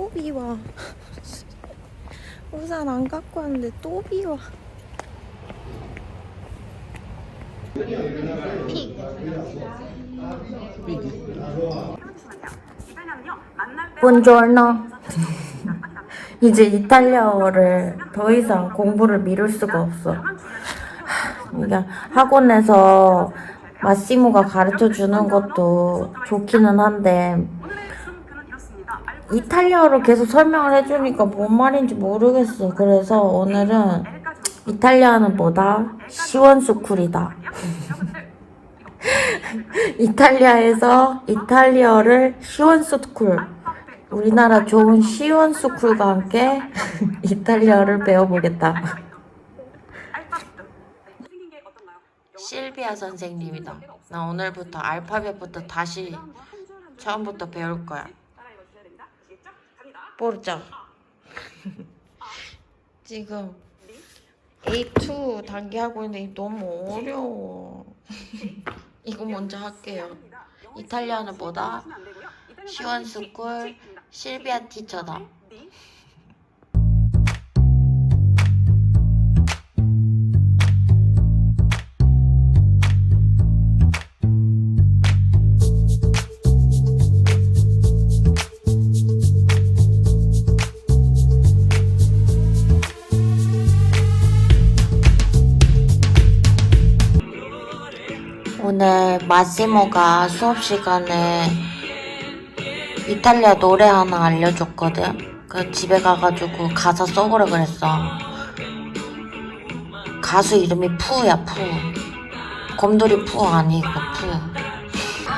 또 비와. 우산 안 갖고 왔는데 또 비와. 본조르노. 이제 이탈리아어를 더 이상 공부를 미룰 수가 없어. 그러니까 학원에서 마시모가 가르쳐 주는 것도 좋기는 한데 이탈리아어로 계속 설명을 해주니까 뭔 말인지 모르겠어. 그래서 오늘은 이탈리아는 뭐다? 시원스쿨이다. 이탈리아에서 이탈리아를 시원스쿨 우리나라 좋은 시원스쿨과 함께 이탈리아를 배워보겠다. 실비아 선생님이다. 나 오늘부터 알파벳부터 다시 처음부터 배울 거야. 모르죠? 지금 A2 단계 하고 있는데 너무 어려워. 이거 먼저 할게요. 이탈리아는 뭐다? 시원스쿨 실비아 티처다. 오늘 마시모가 수업 시간에 이탈리아 노래 하나 알려줬거든. 그 집에 가가지고 가사 써보라 그랬어. 가수 이름이 푸야 푸. 곰돌이 푸 아니고 푸.